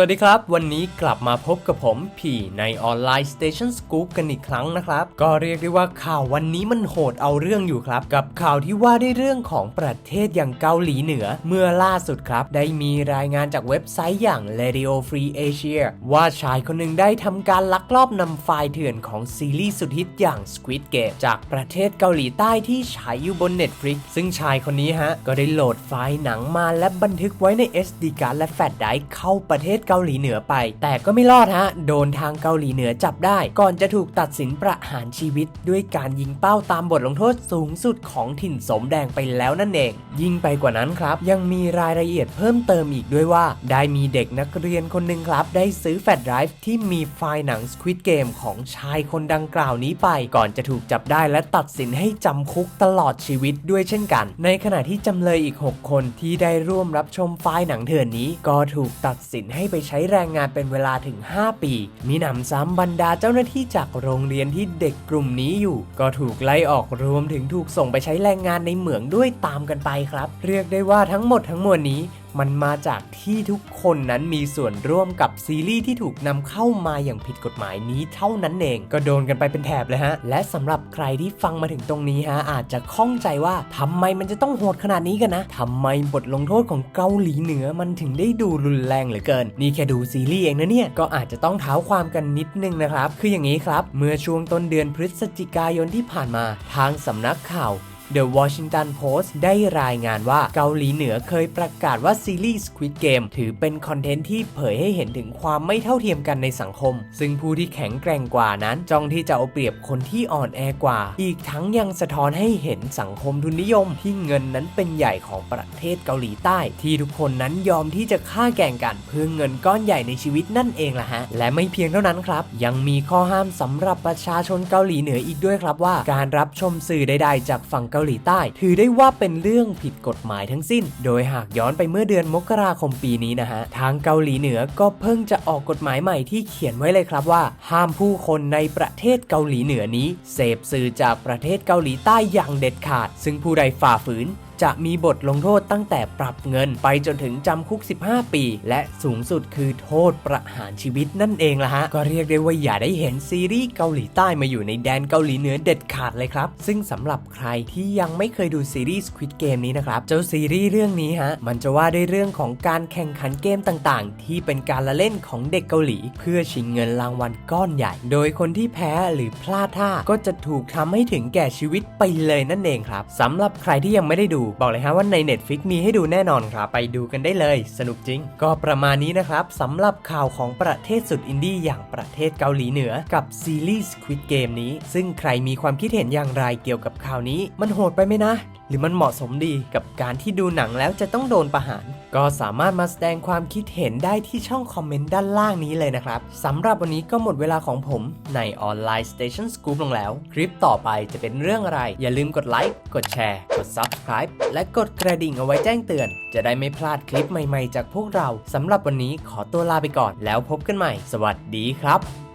วัสดีครับ วันนี้กลับมาพบกับผมผีในออนไลน์ Station Scoop กันอีกครั้งนะครับ ก็เรียกได้ว่าข่าววันนี้มันโหดเอาเรื่องอยู่ครับ กับข่าวที่ว่าด้วยเรื่องของประเทศอย่างเกาหลีเหนือ เมื่อล่าสุดครับ ได้มีรายงานจากเว็บไซต์อย่าง Radio Free Asia ว่าชายคนหนึ่งได้ทำการลักลอบนำไฟล์เถื่อนของซีรีส์สุดฮิตอย่าง Squid Game จากประเทศเกาหลีใต้ที่ฉายอยู่บน Netflix ซึ่งชายคนนี้ฮะก็ได้โหลดไฟล์หนังมาและบันทึกไว้ใน SD card และแฟลชไดร์เข้าประเทศเกาหลีเหนือไป แต่ก็ไม่รอดฮะ โดนทางเกาหลีเหนือจับได้ ก่อนจะถูกตัดสินประหารชีวิต ด้วยการยิงเป้าตามบทลงโทษสูงสุดของถิ่นสมแดงไปแล้วนั่นเอง ยิ่งไปกว่านั้นครับ ยังมีรายละเอียดเพิ่มเติมอีกด้วยว่า ได้มีเด็กนักเรียนคนหนึ่งครับ ได้ซื้อแฟลชไดรฟ์ที่มีไฟล์หนัง Squid Game ของชายคนดังกล่าวนี้ไป ก่อนจะถูกจับได้และตัดสินให้จำคุกตลอดชีวิตด้วยเช่นกัน ในขณะที่จำเลยอีก 6 คนที่ได้ร่วมรับชมไฟล์หนังเถื่อนนี้ ก็ถูกตัดสินให้ไปใช้แรงงานเป็นเวลาถึง 5 ปี มีหนำซ้ำบรรดาเจ้าหน้าที่จากโรงเรียนที่เด็กกลุ่มนี้อยู่ ก็ถูกไล่ออกรวมถึงถูกส่งไปใช้แรงงานในเหมืองด้วยตามกันไปครับ เรียกได้ว่าทั้งหมดทั้งมวลนี้ มันมาจากที่ทุกคนนั้นมีส่วนร่วมกับซีรีส์ที่ถูกนำเข้ามาอย่างผิดกฎหมายนี้เท่านั้นเอง ก็โดนกันไปเป็นแถบเลยฮะ และสำหรับใครที่ฟังมาถึงตรงนี้ฮะ อาจจะข้องใจว่าทำไมมันจะต้องโหดขนาดนี้กันนะทำไมบทลงโทษของเกาหลีเหนือมันถึงได้ดูรุนแรงเหลือเกิน นี่แค่ดูซีรีส์เองนะเนี่ย ก็อาจจะต้องเท้าความกันนิดนึงนะครับ คืออย่างนี้ครับ เมื่อช่วงต้นเดือนพฤศจิกายนที่ผ่านมา ทางสำนักข่าว The Washington Post ได้รายงานว่าเกาหลีเหนือเคยประกาศว่าซีรีส์ Squid Game ถือเป็นคอนเทนต์ที่เผยให้เห็นถึงความไม่เท่าเทียมกันในสังคม ซึ่งผู้ที่แข็งแกร่งกว่านั้น จ้องที่จะเอาเปรียบคนที่อ่อนแอกว่า อีกทั้งยังสะท้อนให้เห็นสังคมทุนนิยม ที่เงินนั้นเป็นใหญ่ของประเทศเกาหลีใต้ ที่ทุกคนนั้นยอมที่จะฆ่าแก่งกันเพื่อเงินก้อนใหญ่ในชีวิตนั่นเองล่ะฮะ และไม่เพียงเท่านั้นครับ ยังมีข้อห้ามสำหรับประชาชนเกาหลีเหนืออีกด้วยครับว่า การรับชมสื่อใดๆจากฝั่งเกาหลีใต้ ถือได้ว่าเป็นเรื่องผิดกฎหมายทั้งสิ้น โดยหากย้อนไปเมื่อเดือนมกราคมปีนี้นะฮะ ทางเกาหลีเหนือก็เพิ่งจะออกกฎหมายใหม่ที่เขียนไว้เลยครับว่า ห้ามผู้คนในประเทศเกาหลีเหนือนี้ เสพสื่อจากประเทศเกาหลีใต้อย่างเด็ดขาด ซึ่งผู้ใดฝ่าฝืน จะมีบทลงโทษตั้งแต่ปรับเงินไปจนถึงจำคุก 15 ปี และสูงสุดคือโทษประหารชีวิตนั่นเองละฮะ ก็เรียกได้ว่าอย่าได้เห็นซีรีส์เกาหลีใต้มาอยู่ในแดนเกาหลีเหนือเด็ดขาดเลยครับ ซึ่งสำหรับใครที่ยังไม่เคยดูซีรีส์ Squid Game นี้นะครับ เจ้าซีรีส์เรื่องนี้ฮะ มันจะว่าด้วยเรื่องของการแข่งขันเกมต่างๆ ที่เป็นการละเล่นของเด็กเกาหลี เพื่อชิงเงินรางวัลก้อนใหญ่ โดยคนที่แพ้หรือพลาดท่าก็จะถูกทำให้ถึงแก่ชีวิตไปเลยนั่นเองครับสำหรับใครที่ยังไม่ได้ดูบอกเลยฮะว่าใน Netflix มีให้ดูแน่นอนครับ ไปดูกันได้เลย สนุกจริง ก็ประมาณนี้นะครับสำหรับข่าวของประเทศสุดอินดี้อย่างประเทศเกาหลีเหนือกับซีรีส์ Squid Game นี้ ซึ่งใครมีความคิดเห็นอย่างไรเกี่ยวกับข่าวนี้ มันโหดไปไหมนะ หรือมันเหมาะสมดีกับการที่ดูหนังแล้วจะต้องโดนประหาร ก็สามารถมาแสดงความคิดเห็นได้ที่ช่องคอมเมนต์ด้านล่างนี้เลยนะครับสำหรับวันนี้ก็หมดเวลาของผมในออนไลน์ Station Scoop ลงแล้ว คลิปต่อไปจะเป็นเรื่องอะไร อย่าลืมกดไลค์กดแชร์กด Subscribe และกดกระดิ่งเอาไว้แจ้งเตือน จะได้ไม่พลาดคลิปใหม่ๆ จากพวกเราสำหรับวันนี้ขอตัวลาไปก่อน แล้วพบกันใหม่ สวัสดีครับ